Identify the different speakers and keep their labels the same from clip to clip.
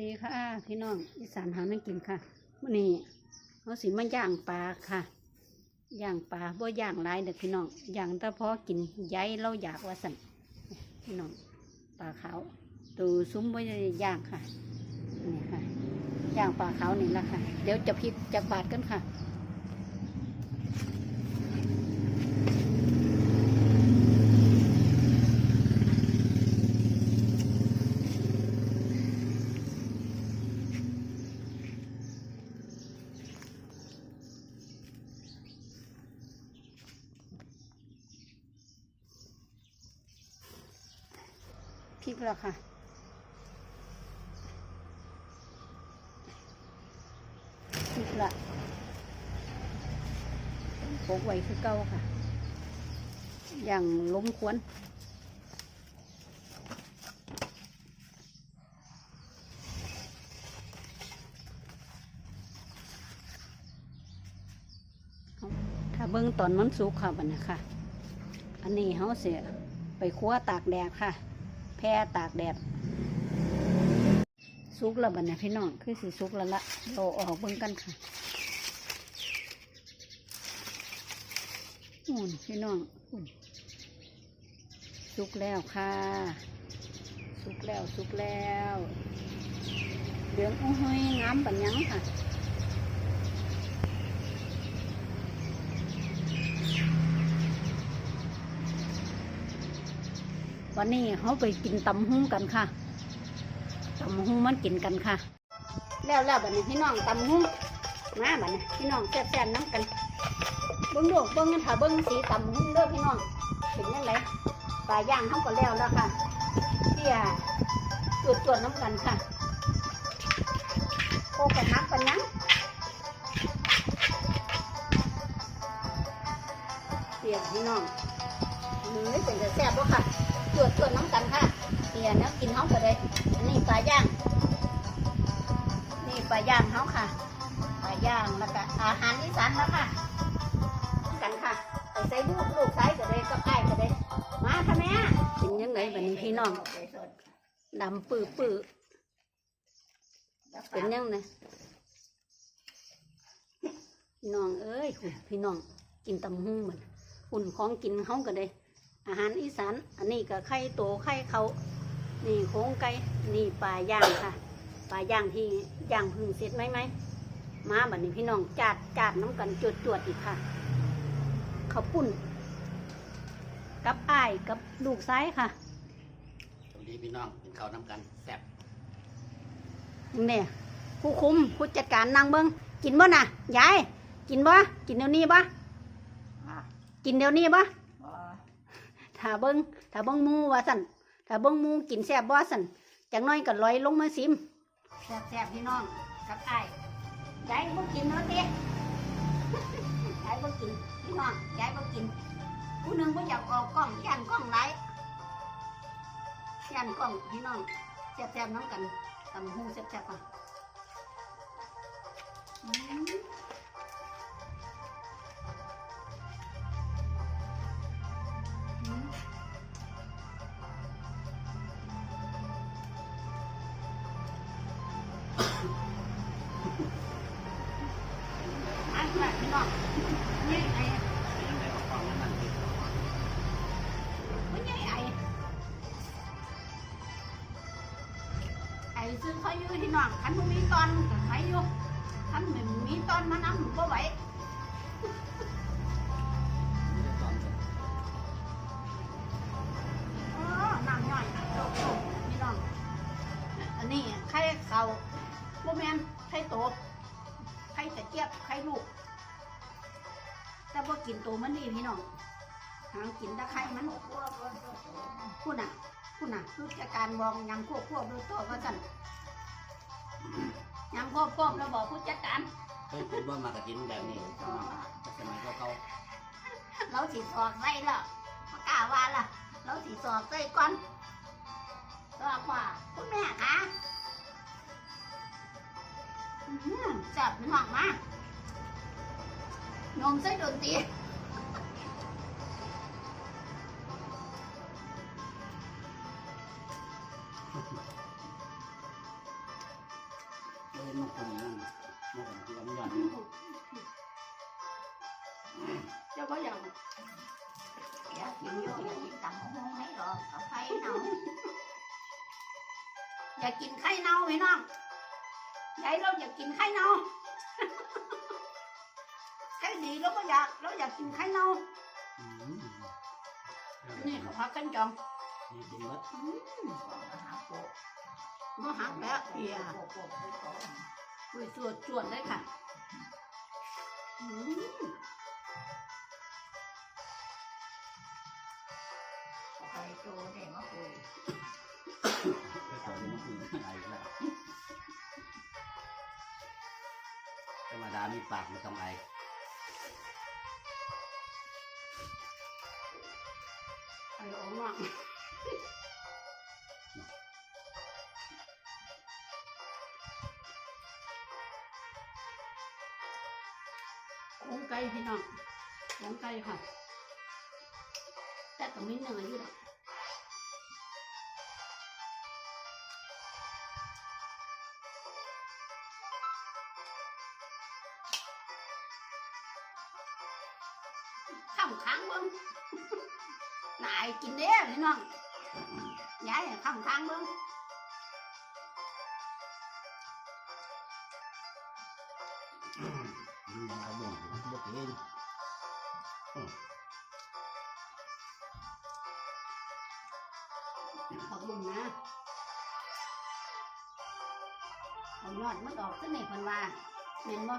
Speaker 1: ดีค่ะ พี่น้องอีสานหาไม่กินค่ะมื่อนี้เขาสิมาย่างปลาค่ะย่างปลาบ่ย่างหลายเด็กพี่น้องย่างแต่พอกินย้ายเราอยากว่าสั่นพี่น้องปลาขาวตัวซุ้มบ่ได้ย่างค่ะนี่ค่ะย่างปลาขาวนี่ละค่ะ เดี๋ยวจะพริกจะบาดกันค่ะ พริกแล้วค่ะพริกละโปกไว้คือเก่าค่ะ อย่างล้มควนถ้าเบิ้งตอนมันสุกค่ะบันนะคะ อันนี้เขาเสียไปคั่วตากแดดค่ะ พร่ตากแดดสุกแล้วบัดเนี่ยพี่น้องคือสิสุกแล้วละเราออกเบิ่งกันค่ะอุ่นพี่น้องอุ่นสุกแล้วค่ะสุกแล้วสุกแล้วเหลืองอุ้ยงามปัญญังค่ะ วันนี้เขาไปกินตำหุ้งกันค่ะตำหุ้งมันกินกันค่ะ แล้วแล้วบัดนี้พี่น้องตำหุ้งมาบัดนี้พี่น้องแซ่บๆน้ำกันเบิ้งดูเบิ้งกันค่ะเบิ้งสีตำหุ้งเด้อพี่น้องเป็นยังไงปลาย่างเขาก็แล้วแล้วค่ะเที่ยตรวจตรวจน้ำกันค่ะโคกันนักปันยังเที่ยพี่น้องเฮ้ยเป็นจะแซ่บบ่ค่ะ ตรวจตรวจน้ำกันค่ะเดี๋ยวนะกินเฮาก็ได้อันนี้ปลาย่าง นี่ปลาย่างเฮาค่ะปลาย่างแล้วก็อาหารอีสานแล้วค่ะกันค่ะไปใส่ลูกลูกใส่ก็ได้กับไอ้ก็ได้มาค่ะแม่เป็นยังไงบัดนี้พี่น้องดำปื้อปื้อเป็นยังไงพี่น้องเอ้ยคุณพี่น้องกินตำหุ้งเหมือนหุ่นของกินเฮาก็ได้ อาหารอีสานอันนี้ก็ไข่โตไข่เขานี่โค้งไก่นี่ปลาย่างค่ะปลาย่างที่ย่างพึ่งเสร็จไหมไหมมาบัดนี้พี่น้องจาดจาดน้ำกันจวดจวดๆอีกค่ะข้าวปุ้นกับอ้ายกับลูกซ้ายค่ะ
Speaker 2: สวัสดีพี่น้องกินข้าวน้ำกันแซ่บ
Speaker 1: เนี่ยผู้คุมผู้จัดการนางเบิงกินบ่น่ะยายกินบ่กินเดี๋ยวนี้บ่กินเดี๋ยวนี้บ่ ถ้าเบิ้งถ้าเบิ้งมูว่าสั่นถ้าเบิ้งมูกินแซ่บบ่สั่นจังน้อยก็ลอยลงมาซิมแซ่บแซ่บพี่น้องกับไอ้ายยายบ่กินเนาะเต้ยายบ่กินพี่น้องยายบ่กินผู้นึงบ่อยากออกกล้องย่านกล้องไหลย่านกล้องพี่น้องแซ่บแซ่บน้ำกันตำหูแซ่บแซ่บก่อน ไอ้
Speaker 2: เป็นยังไงก็ฟังนั่น
Speaker 1: ไม่ใช่ไอ้ไอ้ซื้อเขาอยู่ที่น้องคันมันมีตอนกับใครอยู่คันมันมีตอนมานำก็ไหว
Speaker 2: อน
Speaker 1: เออน้ำย่อยโตโตพี่น้องอันนี้ไข่เขาบ่แมนไข่โตไข่ตะเกียบไข่ลูก แต่พอกินตัวมันนี่พี่น้องหางกินตะไคร้มันพูดน่ะพูดน่ะผู้จัดการบองยำควบควบดูตัวก็สั่นยำควบควบแล้วบอกผู้จัดการ
Speaker 2: เคยกินว่ามากระกินแบบนี้พี่น้องแต่สมัยเก่า
Speaker 1: เราสีสอดไส้ละมากล้าว่าล่ะเราสีสอดไส้ก่อนสอดกว่าคุณแม่คะอื้อหือจับมันหวังมาก นมไส้โดนตี
Speaker 2: นนกคนนั้นนกที่มันหย่อน
Speaker 1: เจ้าก็อยาก
Speaker 3: อยากกินอยู่
Speaker 1: ดีเราก็อยากเราอยากกินไข่เน่า
Speaker 2: อืม
Speaker 1: นี่เขาพักกันจอง
Speaker 2: นี่กินเบิด
Speaker 3: อาหารโปะ
Speaker 1: มาหักแล้วเอีย
Speaker 3: โปะโปะโปะโปะ
Speaker 1: คุยสวดสวดเลยค่ะอืม
Speaker 3: เอาไปโจเนี่ยมาคุย
Speaker 2: ไปต่อที่มันคือไอ้ละธรรมดามีปากมันต้องไอ
Speaker 1: ไอ้ออกมาของไก่พี่น้องของไก่ค่ะ แต่ก็มีเนื้ออยู่ดอกข้ามค้างบิ้ง นายกินเด้อพี่น้องยายข้ามค้างเบิ้ง
Speaker 2: อืมเอาบ่งมันบ่กิน
Speaker 1: ขอบคุณนะเอายอดมันออกขึ้นนี่เพันว่าเห็นบ่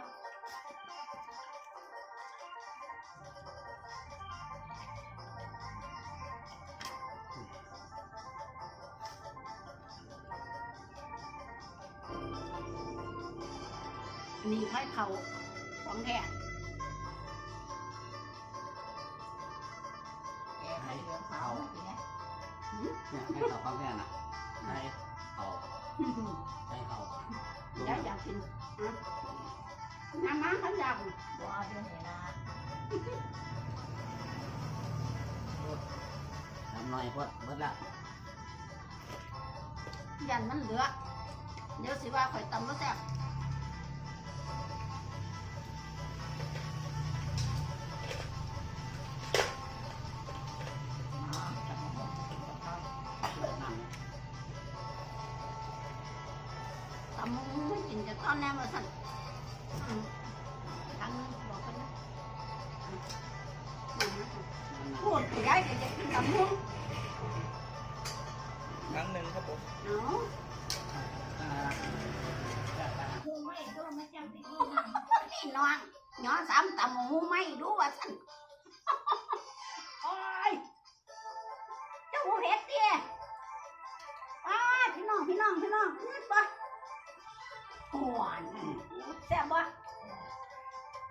Speaker 1: นี่ค่อยเขาของแท้
Speaker 3: แกให้เหลืองขาวมากินเนี่ย
Speaker 2: เนี่ยให้เขาฟังแค่น่ะให้เขาให้เขา
Speaker 1: ยายอยากกินอะน้ำมาขันอยาก
Speaker 3: บ่เอาเดี๋ยวนี้นะ
Speaker 2: ทำหน่อยพอดเบิดละ
Speaker 1: ยันมันเหลือ เดี๋ยวสิว่าข่อยตำก็แซ่บ
Speaker 3: ตำ
Speaker 1: ไม่กินจะตอนแน่มาสั่นอืมครั้งนึงบอกกันนะอืมอืม
Speaker 2: น้ำ
Speaker 1: พูดไปได้เดี๋ยวจะกินตำมุ้ง
Speaker 4: ครั้งหนึ่งครับผม
Speaker 1: เนาะ
Speaker 2: อ่า
Speaker 3: หูไม่ดูไม่จำเป็นดู
Speaker 1: นี่น้องย้อนสามตำหูไม่รู้ว่าสั่นโอ้ยเจ้าหูเห็ดเตี้ยอ้าพี่น้องพี่น้องพี่น้องนั่นปะ หวานแซ่บปะ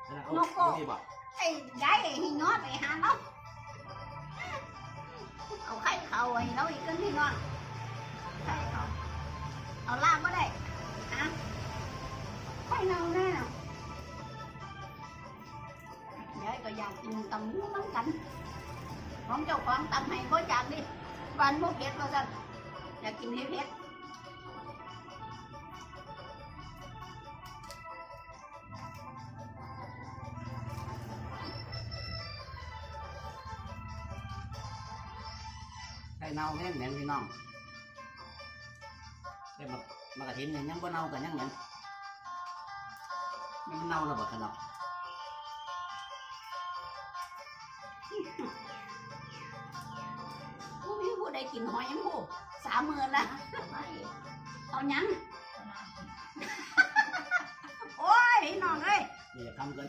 Speaker 2: แล้ว
Speaker 1: นกโก้
Speaker 2: นี่บอก
Speaker 1: ไอ้ยายหิงอไปหาเนาะเอาไข่เขาไว้เราอีกกันพี่น้องไข่เขาเอาลากก็ได้ฮะไข่เน่าแน่น่ะยายก็อยากกินตำมูน้ำกันของเจ้าของตำให้ก็อยากดิบ้านพวกเผ็ดก็สั่นอยากกินเผ็ด
Speaker 2: ไข่เน่าแห้งเหม็นพี่น้องแต่แบบมากระถินเนี่ยยังบ่เน่ากันยังเหม็นมันเน่าแล้วบ่กันเนาะ
Speaker 1: ผู้มีผู้ใดกินหอยยังผู้สามหมื่นละ
Speaker 3: ไม่
Speaker 1: เอาหยัง
Speaker 3: เอาน้ำ
Speaker 1: โอ้ยพี่น้องเอ้ย
Speaker 2: นี่จะทำกัน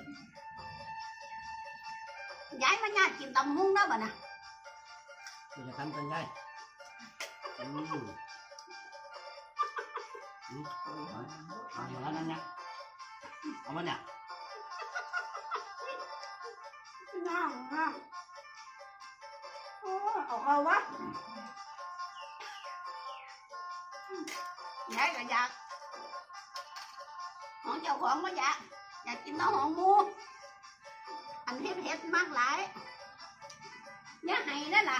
Speaker 1: ย้ายมาญาติกินตำมุ้งแล้วบ่นะ
Speaker 2: นี่จะทำกันได้อืมอืม
Speaker 3: คุยหน่อยนะ
Speaker 2: เอาอย่างนั้นนะเนี่ยเอามาเนี่ย
Speaker 1: พี่น้องนะโอ้ยเอาเอาวะย้ายก็อยากของเจ้าของก็อยากอยากกินน้ำหอมหมูอันเผ็ดเผ็ดๆมากหลายอย่าให้ได้อล่ะ
Speaker 3: พวกเห็นหลานต้องเล่น
Speaker 1: เผ็ดเนาะเอาน้ำแก้วน้องน้ำ แก่ค่ะ
Speaker 3: เจ้ามาแล้วใส่หัวเรา
Speaker 1: เบาอ่ะน้องแก่
Speaker 3: ว้าวบ้าไม่จะ คน
Speaker 1: วันนี้เราเสียปลาให้เด้อพี่น้องให้เด้อจะได้อ่อยแม่แล้วบัดน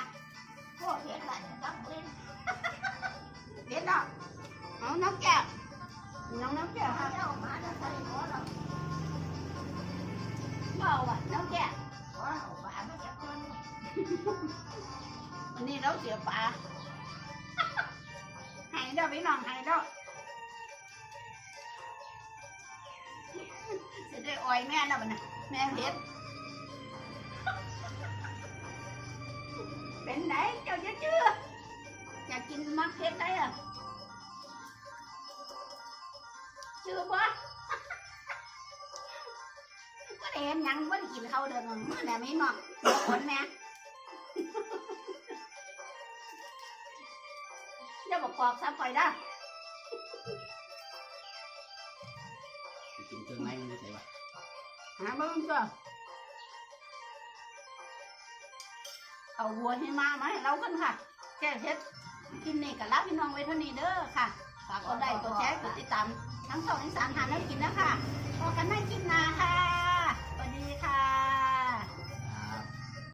Speaker 1: ะแม่เห็ดเป็นไหนเจ้าจะเชื่ออยากกินมักเห็ดได้อะเชื่อปะก็ได้เห็นหยังก็ได้กินข้าวเดินมันแม่ไม่นอนคนแม่เดี๋ยวบ เอาวัวให้มามาให้เรากันค่ะ แก้เพชรกินนี่กับลาพี่น้องไว้เท่านี้เด้อค่ะ ฝากกดไลค์กดแชร์กดติดตาม ทั้งสองทั้งสามทานแล้วกินนะค่ะพอกันไม่กินนะ